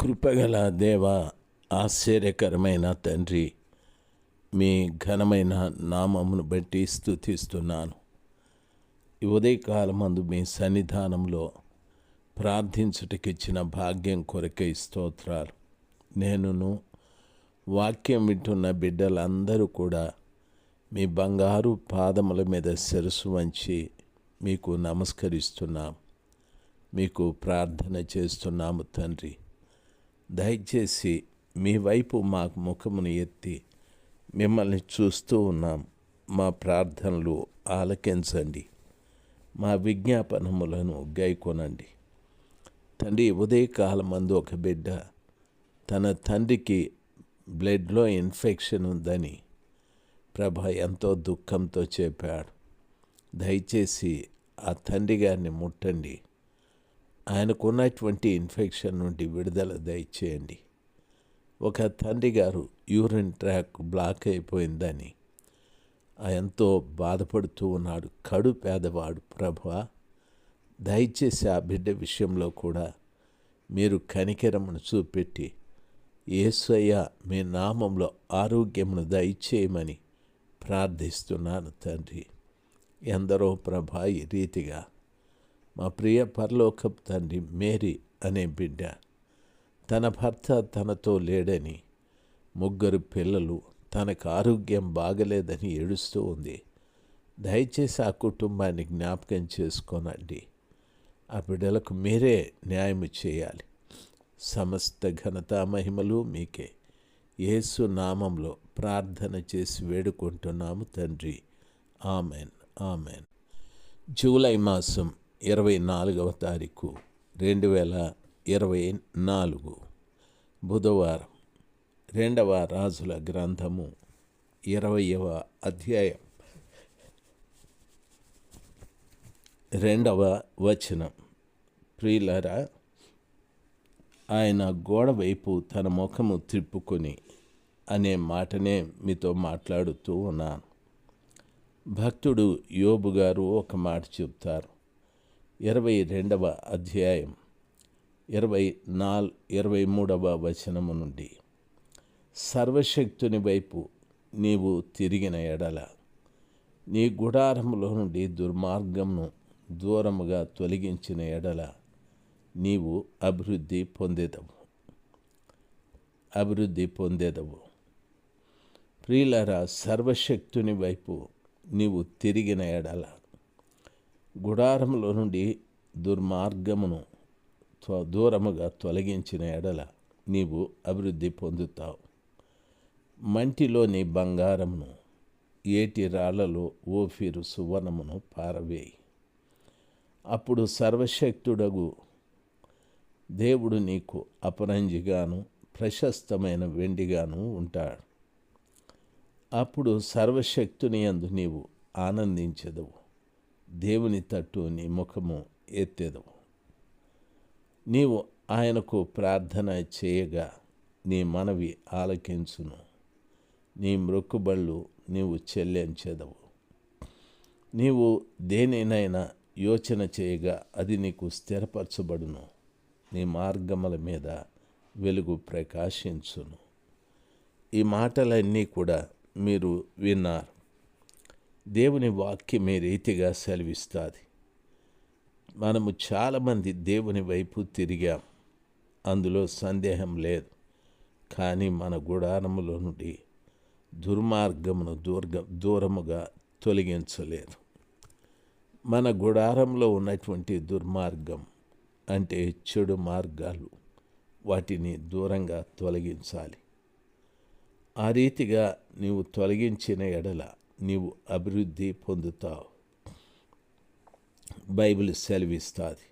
కృపగల దేవ ఆశ్చర్యకరమైన తండ్రి మీ ఘనమైన నామమును బట్టి స్థుతిస్తున్నాను ఈ ఉదయకాలమందు మీ సన్నిధానంలో ప్రార్థించుటకిచ్చిన భాగ్యం కొరకై స్తోత్రాలు. నేనును వాక్యం వింటున్న బిడ్డలందరూ కూడా మీ బంగారు పాదముల మీద శిరసు వంచి మీకు నమస్కరిస్తున్నాం. మీకు ప్రార్థన చేస్తున్నాము తండ్రి. దయచేసి మీ వైపు మా ముఖమును ఎత్తి మిమ్మల్ని చూస్తూ ఉన్నాం. మా ప్రార్థనలు ఆలకించండి. మా విజ్ఞాపనములను గైకొనండి. తండ్రి ఉదయకాలమందు ఒక బిడ్డ తన తండ్రికి బ్లడ్లో ఇన్ఫెక్షన్ ఉందని ప్రభ ఎంతో దుఃఖంతో చెప్పాడు. దయచేసి ఆ తండ్రి గారిని ముట్టండి. ఆయనకున్నటువంటి ఇన్ఫెక్షన్ నుండి విడుదల దయచేయండి. ఒక తండ్రి గారు యూరిన్ ట్రాక్ బ్లాక్ అయిపోయిందని ఎంతో బాధపడుతూ ఉన్నాడు. కడు పేదవాడు ప్రభ దయచేసి ఆ బిడ్డ విషయంలో కూడా మీరు కనికరమును చూపెట్టి ఏసయ్య మీ నామంలో ఆరోగ్యమును దయచేయమని ప్రార్థిస్తున్నాను తండ్రి. ఎందరో ప్రభా ఈ రీతిగా మా ప్రియ పరలోకపు తండ్రి మేరీ అనే బిడ్డ. తన భర్త తనతో లేడని ముగ్గురు పిల్లలు తనకు ఆరోగ్యం బాగలేదని ఏడుస్తూ ఉంది. దయచేసి ఆ కుటుంబాన్ని జ్ఞాపకం చేసుకోనండి. ఆ బిడ్డలకు మీరే న్యాయం చేయాలి. సమస్త ఘనత మహిమలు మీకే. యేసు నామంలో ప్రార్థన చేసి వేడుకుంటున్నాము తండ్రి. ఆమెన్. ఆమెన్. జూలై మాసం ఇరవై నాలుగవ తారీఖు రెండు వేల ఇరవై నాలుగు బుధవారం రెండవ రాజుల గ్రంథము ఇరవయవ అధ్యాయం. రెండవ వచనం. ప్రియులరా ఆయన గోడ వైపు తన ముఖము త్రిప్పుకొని అనే మాటనే మీతో మాట్లాడుతూ ఉన్నాను. భక్తుడు యోబు గారు ఒక మాట చెప్తారు. ఇరవై రెండవ అధ్యాయం ఇరవై నాల్ ఇరవై మూడవ వచనము నుండి. సర్వశక్తుని వైపు నీవు తిరిగిన ఎడల నీ గుడారములో నుండి దుర్మార్గంను దూరముగా తొలగించిన ఎడల నీవు అభివృద్ధి పొందేదవు. అభివృద్ధి పొందేదవు. ప్రియులరా సర్వశక్తుని వైపు నీవు తిరిగిన ఎడల గుడారములో నుండి దుర్మార్గమును దూరముగా తొలగించిన ఎడల నీవు అభివృద్ధి పొందుతావు. మంటిలోని బంగారమును ఏటి రాళ్ళలో ఓఫీరు సువర్ణమును పారవేయి. అప్పుడు సర్వశక్తుడగు దేవుడు నీకు అపరంజిగాను ప్రశస్తమైన వెండిగాను ఉంటాడు. అప్పుడు సర్వశక్తుని అందు నీవు ఆనందించదవు. దేవుని తట్టు నీ ముఖము ఎత్తెదవు నీవు ఆయనకు ప్రార్థన చేయగా నీ మనవి ఆలకించును. నీ మృక్కుబళ్ళు నీవు చెల్లించెదవు. నీవు దేనినైనా యోచన చేయగా అది నీకు స్థిరపరచబడును. నీ మార్గముల మీద వెలుగు ప్రకాశించును. ఈ మాటలన్నీ కూడా మీరు విన్నారు. దేవుని వాక్యం రీతిగా సెలవిస్తుంది? మనము చాలామంది దేవుని వైపు తిరిగాం. అందులో సందేహం లేదు. కానీ మన గుడారములో నుండి దుర్మార్గమును దూర్గ దూరముగా తొలగించలేదు. మన గుడారంలో ఉన్నటువంటి దుర్మార్గం అంటే చెడు మార్గాలు వాటిని దూరంగా తొలగించాలి. ఆ రీతిగా నీవు తొలగించిన ఎడల నీవు అభివృద్ధి పొందుతావు. బైబిల్ సెలవిస్తుంది.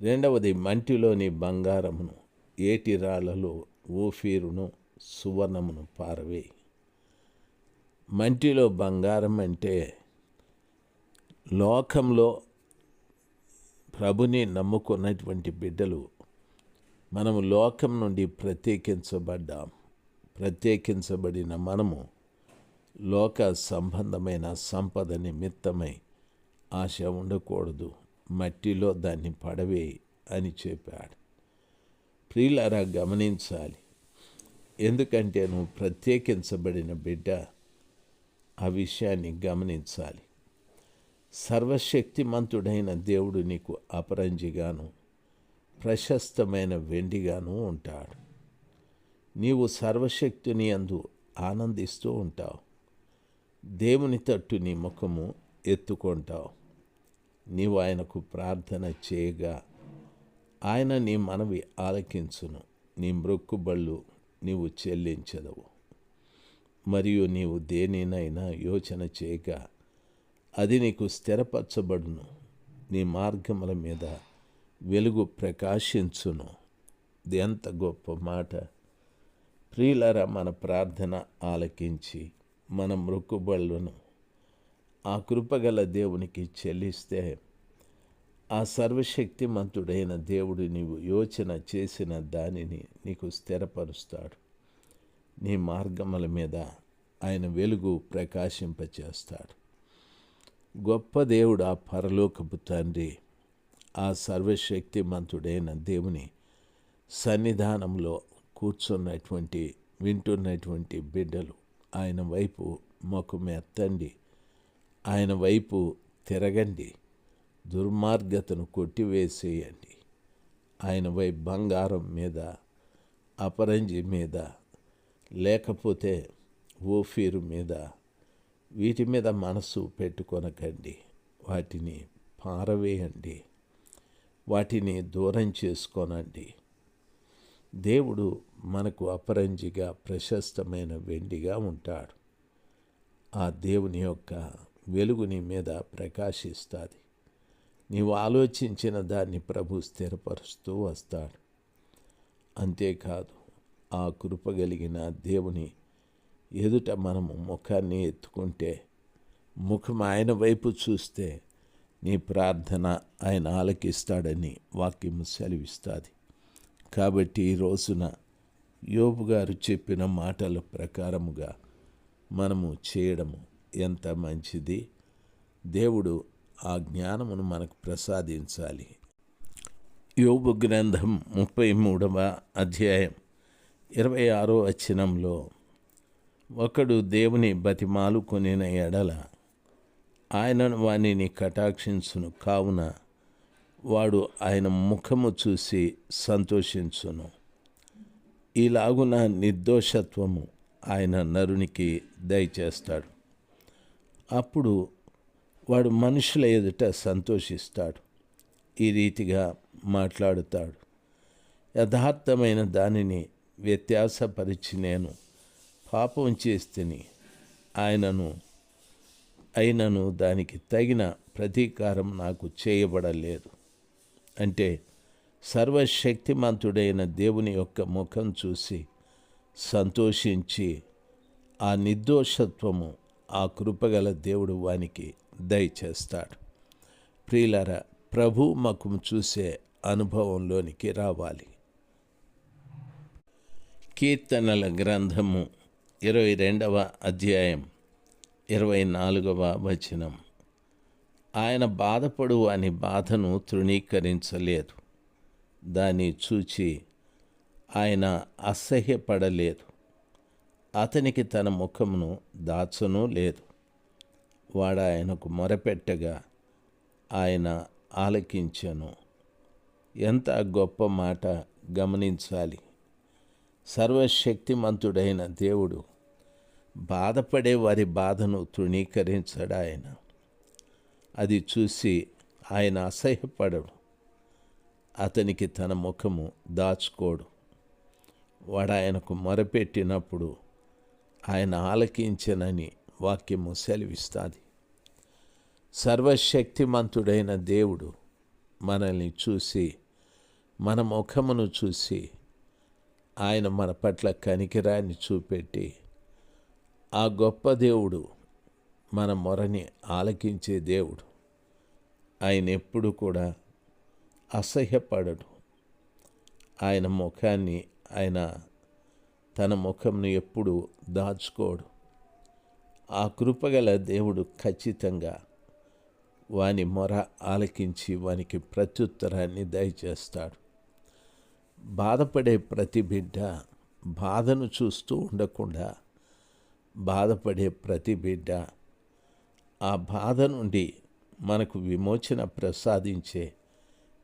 రెండవది మంటిలోని బంగారమును ఏటి రాళ్ళలో ఓఫీరును సువర్ణమును పారవే. మంటిలో బంగారం అంటే లోకంలో ప్రభుని నమ్ముకున్నటువంటి బిడ్డలు మనము లోకం నుండి ప్రత్యేకించబడ్డాం. ప్రత్యేకించబడిన మనము లోక సంబంధమైన సంపద నిమిత్తమై ఆశ ఉండకూడదు. మట్టిలో దాన్ని పడవే అని చెప్పాడు. ప్రియులారా గమనించాలి. ఎందుకంటే నువ్వు ప్రత్యేకించబడిన బిడ్డ ఆ విషయాన్ని గమనించాలి. సర్వశక్తిమంతుడైన దేవుడు నీకు అపరంజిగాను ప్రశస్తమైన వెండిగాను ఉంటాడు. నీవు సర్వశక్తిని అందు ఆనందిస్తూ ఉంటావు. దేవుని తట్టు నీ ముఖము ఎత్తుకుంటావు. నీవు ఆయనకు ప్రార్థన చేయగా ఆయన నీ మనవి ఆలకించును. నీ మృక్కుబళ్ళు నీవు చెల్లించదవు. మరియు నీవు దేనినైనా యోచన చేయగా అది నీకు స్థిరపరచబడును. నీ మార్గముల మీద వెలుగు ప్రకాశించును. ఇది ఎంత గొప్ప మాట. ప్రియులరా మన ప్రార్థన ఆలకించి మన మృక్కుబళ్ళను. ఆ కృపగల దేవునికి చెల్లిస్తే ఆ సర్వశక్తిమంతుడైన దేవుడు నీవు యోచన చేసిన దానిని నీకు స్థిరపరుస్తాడు. నీ మార్గముల మీద ఆయన వెలుగు ప్రకాశింపచేస్తాడు. గొప్ప దేవుడు ఆ పరలోకపు తండ్రి ఆ సర్వశక్తిమంతుడైన దేవుని సన్నిధానంలో కూర్చున్నటువంటి వింటున్నటువంటి బిడ్డలు. ఆయన వైపు మొఖం ఎత్తండి ఆయన వైపు తిరగండి. దుర్మార్గతను కొట్టివేసేయండి. ఆయన వైపు బంగారం మీద అపరంజి మీద లేకపోతే ఓఫీరు మీద వీటి మీద మనసు పెట్టుకొనకండి. వాటిని పారవేయండి. వాటిని దూరం చేసుకోనండి. దేవుడు మనకు అపరంజిగా ప్రశస్తమైన వెండిగా ఉంటాడు. ఆ దేవుని యొక్క వెలుగు నీ మీద ప్రకాశిస్తుంది. నీవు ఆలోచించిన దాన్ని ప్రభు స్థిరపరుస్తూ వస్తాడు. అంతేకాదు ఆ కృపగలిగిన దేవుని ఎదుట మనము ముఖాన్ని ఎత్తుకుంటే ముఖం ఆయన వైపు చూస్తే నీ ప్రార్థన ఆయన ఆలకిస్తాడని వాక్యం సెలవిస్తుంది. కాబట్టి ఈ రోజున యోబు గారు చెప్పిన మాటల ప్రకారముగా మనము చేయడము ఎంత మంచిది? దేవుడు ఆ జ్ఞానమును మనకు ప్రసాదించాలి. యోబు గ్రంథం ముప్పై మూడవ అధ్యాయం ఇరవై ఆరో వచనంలో ఒకడు దేవుని బతిమాలు కొనిన ఎడల ఆయనను వాణిని కటాక్షించును. కావున వాడు ఆయన ముఖము చూసి సంతోషించును. ఈలాగున నిర్దోషత్వము ఆయన నరునికి దయచేస్తాడు. అప్పుడు వాడు మనుషుల ఎదుట సంతోషిస్తాడు. ఈ రీతిగా మాట్లాడుతాడు. యథార్థమైన దానిని వ్యత్యాసపరిచి నేను పాపం చేస్తేని ఆయనను అయినను దానికి తగిన ప్రతీకారం నాకు చేయబడలేదు. అంటే సర్వశక్తిమంతుడైన దేవుని యొక్క ముఖం చూసి సంతోషించి ఆ నిర్దోషత్వము ఆ కృపగల దేవుడు వానికి దయచేస్తాడు. ప్రియులర ప్రభు మకుము చూసే అనుభవంలోనికి రావాలి. కీర్తనల గ్రంథము ఇరవై రెండవ అధ్యాయం ఇరవై నాలుగవ వచనం. ఆయన బాధపడు అని బాధను తృణీకరించలేదు. దాన్ని చూచి ఆయన అసహ్యపడలేదు. అతనికి తన ముఖమును దాచను లేదు. వాడు ఆయనకు మొరపెట్టగా ఆయన ఆలకించను. ఎంత గొప్ప మాట గమనించాలి. సర్వశక్తిమంతుడైన దేవుడు బాధపడే వారి బాధను తృణీకరించడాయన అది చూసి ఆయన అసహ్యపడడు. అతనికి తన ముఖము దాచుకోడు. వాడు ఆయనకు మొరపెట్టినప్పుడు ఆయన ఆలకించనని వాక్యము సెలవిస్తుంది. సర్వశక్తిమంతుడైన దేవుడు మనల్ని చూసి మన ముఖమును చూసి ఆయన మన పట్ల కనికిరాన్ని చూపెట్టి ఆ గొప్ప దేవుడు మన మొరని ఆలకించే దేవుడు. ఆయన ఎప్పుడు కూడా అసహ్యపడడు. ఆయన ముఖాన్ని ఆయన తన ముఖంను ఎప్పుడు దాచుకోడు. ఆ కృపగల దేవుడు ఖచ్చితంగా వాని మొర ఆలకించి వానికి ప్రత్యుత్తరాన్ని దయచేస్తాడు. బాధపడే ప్రతి బిడ్డ బాధను చూస్తూ ఉండకుండా బాధపడే ప్రతి బిడ్డ ఆ బాధ నుండి మనకు విమోచన ప్రసాదించే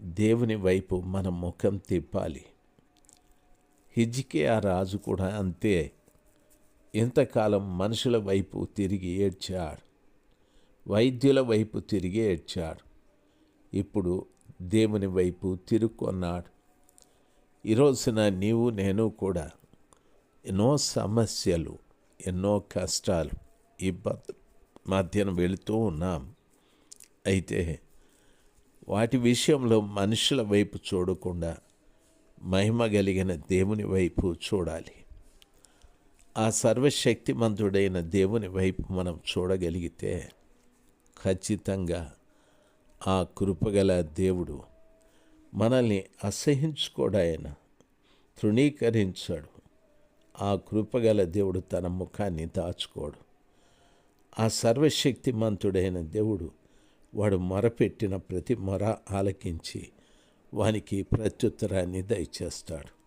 దేవుని వైపు మన ముఖం తిప్పాలి. హిజ్కి ఆ రాజు కూడా అంతే. ఇంతకాలం మనుషుల వైపు తిరిగి ఏడ్చాడు. వైద్యుల వైపు తిరిగి ఏడ్చాడు. ఇప్పుడు దేవుని వైపు తిరుక్కున్నాడు. ఈరోజున నీవు నేను కూడా ఎన్నో సమస్యలు ఎన్నో కష్టాలు ఇబ్బందులు మధ్యన వెళుతూ ఉన్నాం. అయితే వాటి విషయంలో మనుషుల వైపు చూడకుండా మహిమ కలిగిన దేవుని వైపు చూడాలి. ఆ సర్వశక్తిమంతుడైన దేవుని వైపు మనం చూడగలిగితే ఖచ్చితంగా ఆ కృపగల దేవుడు మనల్ని అసహించుకోడాయన తృణీకరించాడు. ఆ కృపగల దేవుడు తన ముఖాన్ని దాచుకోడు. ఆ సర్వశక్తిమంతుడైన దేవుడు వాడు మొరపెట్టిన ప్రతి మొర ఆలకించి వానికి ప్రత్యుత్తరాన్ని దయచేస్తాడు.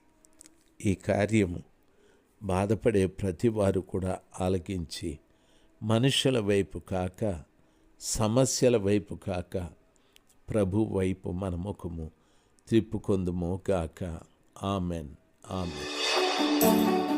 ఈ కార్యము బాధపడే ప్రతి వారు కూడా ఆలకించి మనుషుల వైపు కాక సమస్యల వైపు కాక ప్రభు వైపు మన ముఖము త్రిప్పుకొందుము కాక ఆమెన్. ఆమెన్.